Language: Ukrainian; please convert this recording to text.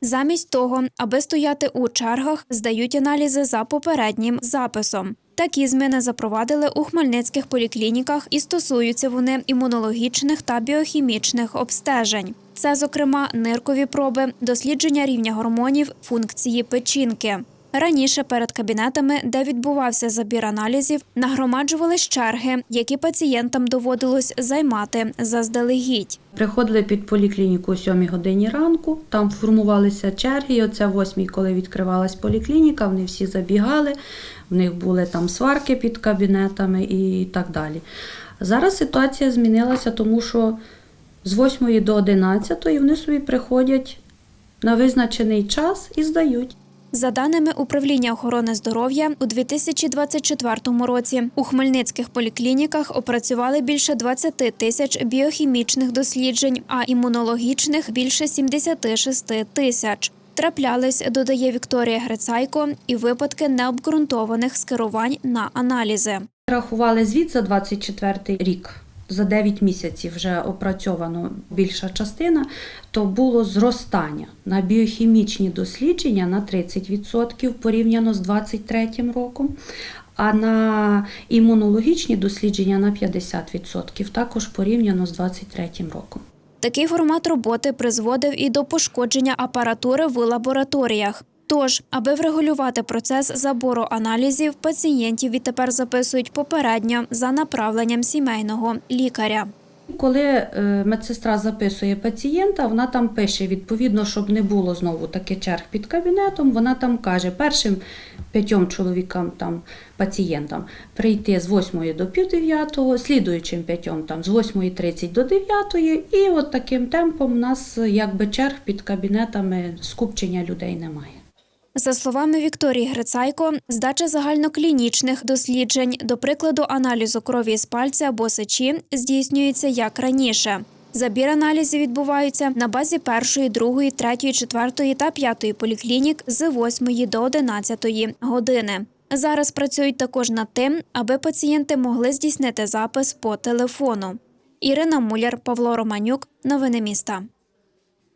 Замість того, аби стояти у чергах, здають аналізи за попереднім записом. Такі зміни запровадили у хмельницьких поліклініках і стосуються вони імунологічних та біохімічних обстежень. Це, зокрема, ниркові проби, дослідження рівня гормонів, функції печінки. Раніше перед кабінетами, де відбувався забір аналізів, нагромаджувались черги, які пацієнтам доводилось займати заздалегідь. Приходили під поліклініку о 7 годині ранку, там формувалися черги. І оце в 8, коли відкривалась поліклініка, вони всі забігали, в них були там сварки під кабінетами і так далі. Зараз ситуація змінилася, тому що з 8 до 11 вони собі приходять на визначений час і здають. За даними управління охорони здоров'я, у 2024 році у хмельницьких поліклініках опрацювали більше 20 тисяч біохімічних досліджень, а імунологічних більше 76 тисяч. Траплялись, додає Вікторія Грицайко, і випадки необґрунтованих скерувань на аналізи. Рахували звіт за 24 рік. За 9 місяців вже опрацьовано більша частина, то було зростання на біохімічні дослідження на 30% порівняно з 23 роком, а на імунологічні дослідження на 50% також порівняно з 23 роком. Такий формат роботи призводив і до пошкодження апаратури в лабораторіях. Тож, аби врегулювати процес забору аналізів, пацієнтів відтепер записують попередньо за направленням сімейного лікаря. Коли е, медсестра записує пацієнта, вона там пише відповідно, щоб не було знову таки черг під кабінетом. Вона там каже першим п'ятьом чоловікам там пацієнтам прийти з 8 до пів слідуючим п'ятьом там з 8.30 до 9, і от таким темпом у нас якби черг під кабінетами скупчення людей немає. За словами Вікторії Грицайко, здача загальноклінічних досліджень, до прикладу, аналізу крові з пальця або сечі, здійснюється як раніше. Забір аналізів відбувається на базі першої, другої, третьої, четвертої та п'ятої поліклінік з 8 до 11 години. Зараз працюють також над тим, аби пацієнти могли здійснити запис по телефону. Ірина Муляр, Павло Романюк. Новини міста.